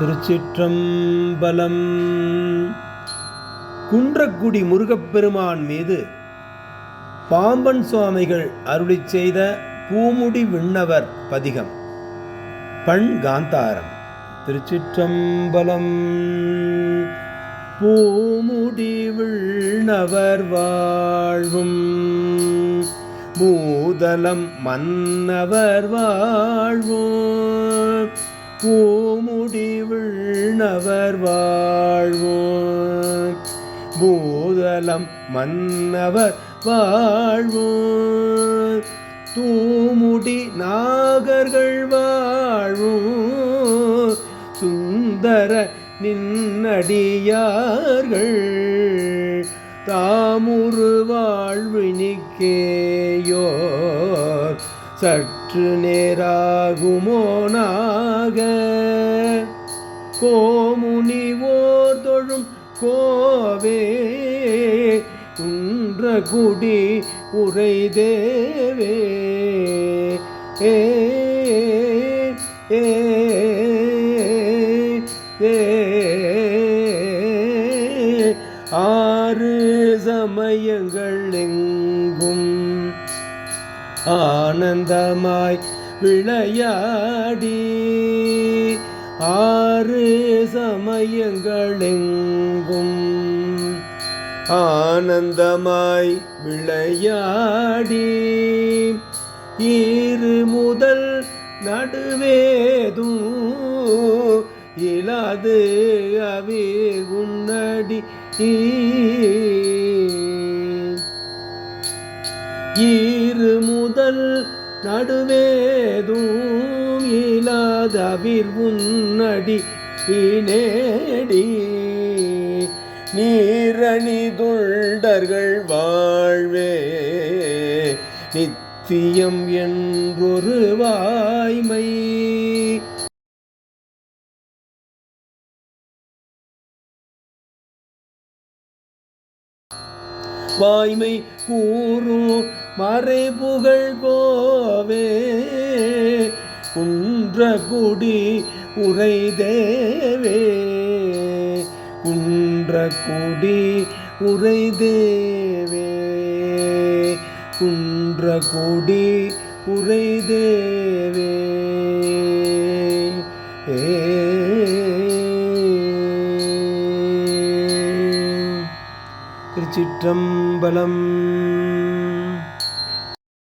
திருச்சிற்றம்பலம். குன்றக்குடி முருகப்பெருமான் மீது பாம்பன் சுவாமிகள் அருளிச் செய்த பூமுடி விண்ணவர் பதிகம். பண் காந்தாரம். திருச்சிற்றம்பலம். பூமுடி விண்ணவர் வாழ்வும். மூதலம் மன்னவர் வாழ்வும். பூ மன்னவர் வாழ்வோம். பூதலம் மன்னவர் வாழ்வோம். தூமுடி நாகர்கள் வாழ்வோம். சுந்தர நின்னடியார்கள். தாமுரு வாழ்வினிக்கேயோ சற்று நேராகுமோனாக கோமுனிவோர் தொழும் கோவே குன்ற குடி உரை தேவே ஏ ஏ ஆறு சமயங்கள் எங்கும் ஆனந்தமாய் விளையாடி. ஆறு சமயங்களெங்கும் ஆனந்தமாய் விளையாடி இரு முதல் நடுவேதும் இலாது அவே உன்னடி ஈ. ஈறு முதல் நடுவேதும் இலாத அவிர் உன்னடி நேடி நீரணி துண்டர்கள் வாழ்வே நித்தியம் என்றொரு வாய்மை. வாய்மை கூறும் மறைபுகழ் கோவே குன்றகுடி உரை தேவே குன்றகுடி உரை தேவே குன்றகுடி உரை தேவே ஏ திருச்சிற்றம்பலம்.